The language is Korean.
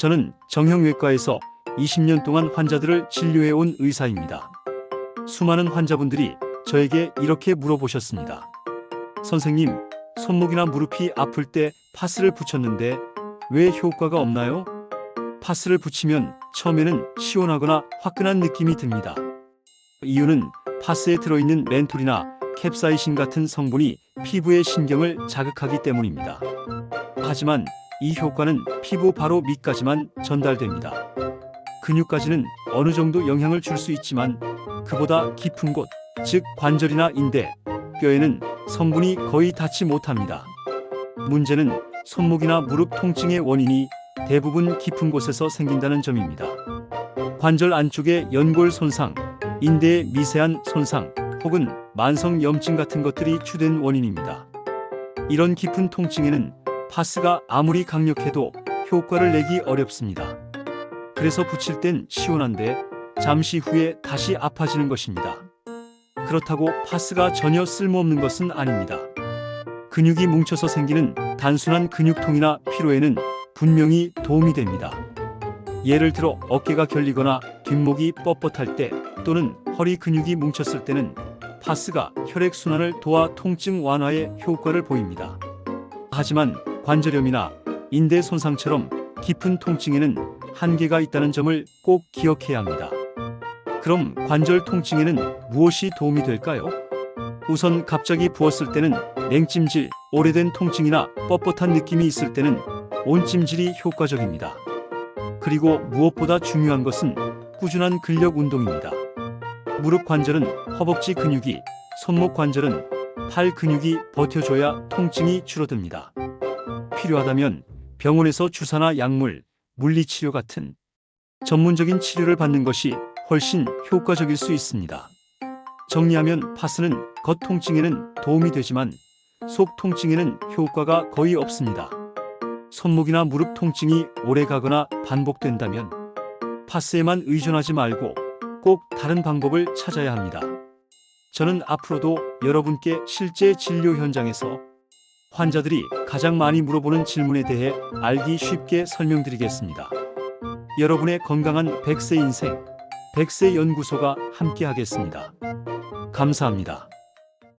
저는 정형외과에서 20년 동안 환자들을 진료해온 의사입니다. 수많은 환자분들이 저에게 이렇게 물어보셨습니다. 선생님, 손목이나 무릎이 아플 때 파스를 붙였는데 왜 효과가 없나요? 파스를 붙이면 처음에는 시원하거나 화끈한 느낌이 듭니다. 이유는 파스에 들어있는 멘톨이나 캡사이신 같은 성분이 피부의 신경을 자극하기 때문입니다. 하지만 이 효과는 피부 바로 밑까지만 전달됩니다. 근육까지는 어느 정도 영향을 줄 수 있지만 그보다 깊은 곳, 즉 관절이나 인대, 뼈에는 성분이 거의 닿지 못합니다. 문제는 손목이나 무릎 통증의 원인이 대부분 깊은 곳에서 생긴다는 점입니다. 관절 안쪽의 연골 손상, 인대의 미세한 손상, 혹은 만성 염증 같은 것들이 주된 원인입니다. 이런 깊은 통증에는 파스가 아무리 강력해도 효과를 내기 어렵습니다. 그래서 붙일 땐 시원한데 잠시 후에 다시 아파지는 것입니다. 그렇다고 파스가 전혀 쓸모없는 것은 아닙니다. 근육이 뭉쳐서 생기는 단순한 근육통이나 피로에는 분명히 도움이 됩니다. 예를 들어 어깨가 결리거나 뒷목이 뻣뻣할 때 또는 허리 근육이 뭉쳤을 때는 파스가 혈액순환을 도와 통증 완화에 효과를 보입니다. 하지만 관절염이나 인대 손상처럼 깊은 통증에는 한계가 있다는 점을 꼭 기억해야 합니다. 그럼 관절 통증에는 무엇이 도움이 될까요? 우선 갑자기 부었을 때는 냉찜질, 오래된 통증이나 뻣뻣한 느낌이 있을 때는 온찜질이 효과적입니다. 그리고 무엇보다 중요한 것은 꾸준한 근력 운동입니다. 무릎 관절은 허벅지 근육이, 손목 관절은 팔 근육이 버텨줘야 통증이 줄어듭니다. 필요하다면 병원에서 주사나 약물, 물리치료 같은 전문적인 치료를 받는 것이 훨씬 효과적일 수 있습니다. 정리하면 파스는 겉 통증에는 도움이 되지만 속 통증에는 효과가 거의 없습니다. 손목이나 무릎 통증이 오래 가거나 반복된다면 파스에만 의존하지 말고 꼭 다른 방법을 찾아야 합니다. 저는 앞으로도 여러분께 실제 진료 현장에서 환자들이 가장 많이 물어보는 질문에 대해 알기 쉽게 설명드리겠습니다. 여러분의 건강한 100세 인생, 100세 연구소가 함께하겠습니다. 감사합니다.